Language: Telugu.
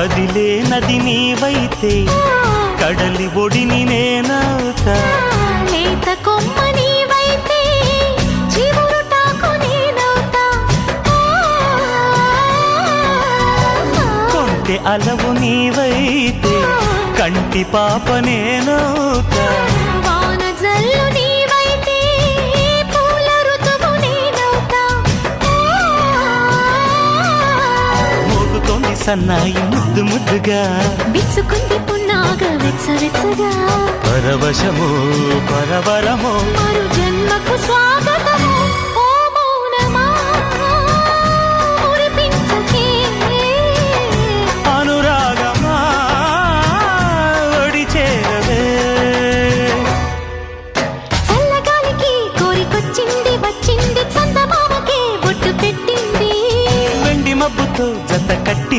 కదిలే నది నీవైతే కడలి ఒడిని నేనవుతా లేత కొమ్మ నీవైతే చివురుటాకు నేనవుతా కొంటె అలవు నీవైతే కంటి పాప నేనవుతా సన్నాయి ముద్దు ముద్దుగా. విచ్చుకుంది పున్నాగా వెచ్చ వెచ్చగా. పరవశమో పరవరమో. మరు జన్మకు స్వాగతమో ఓ జత కట్టింది.